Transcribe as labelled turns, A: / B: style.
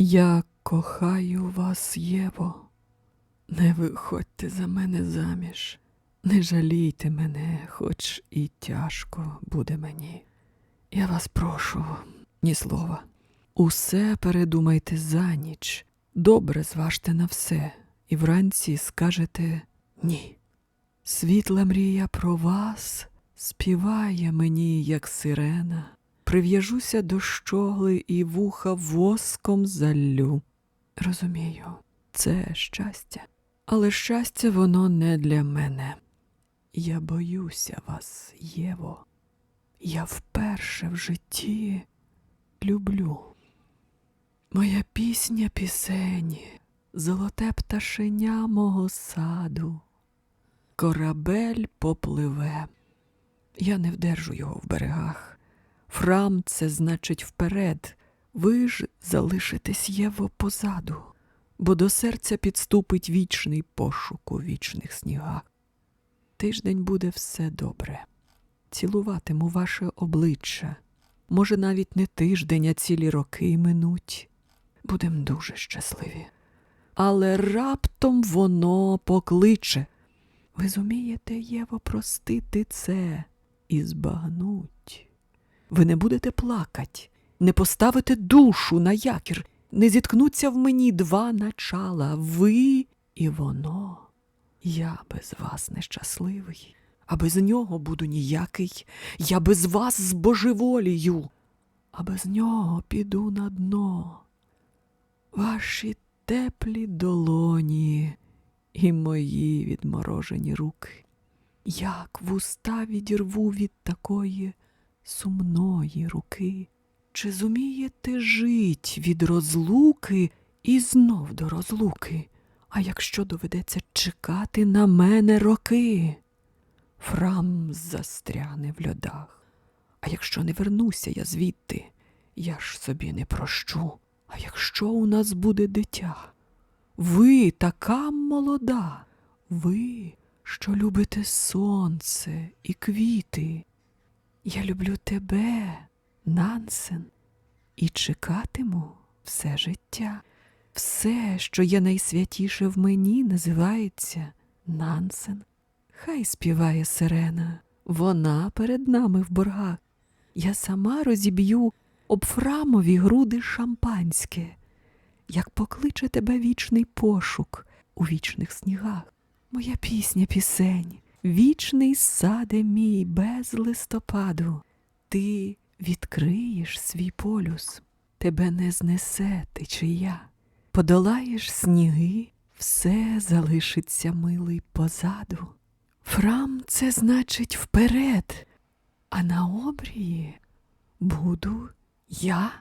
A: Я кохаю вас, Єво. Не виходьте за мене заміж, не жалійте мене, хоч і тяжко буде мені. Я вас прошу, ні слова. Усе передумайте за ніч, добре зважте на все, і вранці скажете ні. Світла мрія про вас співає мені, як сирена. Прив'яжуся до щогли і вуха воском заллю. Розумію, це щастя. Але щастя воно не для мене. Я боюся вас, Єво. Я вперше в житті люблю. Моя пісня пісень, золоте пташеня мого саду. Корабель попливе. Я не вдержу його в берегах. Фрам це значить вперед. Ви ж залишитесь Єво позаду, бо до серця підступить вічний пошук у вічних снігах. Тиждень буде все добре. Цілуватиму ваше обличчя. Може, навіть не тиждень, а цілі роки минуть. Будем дуже щасливі. Але раптом воно покличе. Ви зумієте, Єво, простити це і збагнуть. Ви не будете плакать, не поставите душу на якір, не зіткнуться в мені два начала ви і воно. Я без вас нещасливий, а без нього буду ніякий, я без вас збожеволію, а без нього піду на дно. Ваші теплі долоні і мої відморожені руки. Як вуста відірву від такої сумної руки? Чи зумієте жить від розлуки і знов до розлуки? А якщо доведеться чекати на мене роки? Фрам застряне в льодах. А якщо не вернуся я звідти, я ж собі не прощу. А якщо у нас буде дитя? Ви така молода, ви, що любите сонце і квіти. Я люблю тебе, Нансен, і чекатиму все життя. Все, що є найсвятіше в мені, називається Нансен. Хай співає сирена, вона перед нами в боргах. Я сама розіб'ю об фрамові груди шампанське, як покличе тебе вічний пошук у вічних снігах. Моя пісня пісень, вічний саде мій без листопаду. Ти відкриєш свій полюс, тебе не знесе течія. Подолаєш сніги, все залишиться милий позаду. Фрам це значить вперед, а на обрії буду я.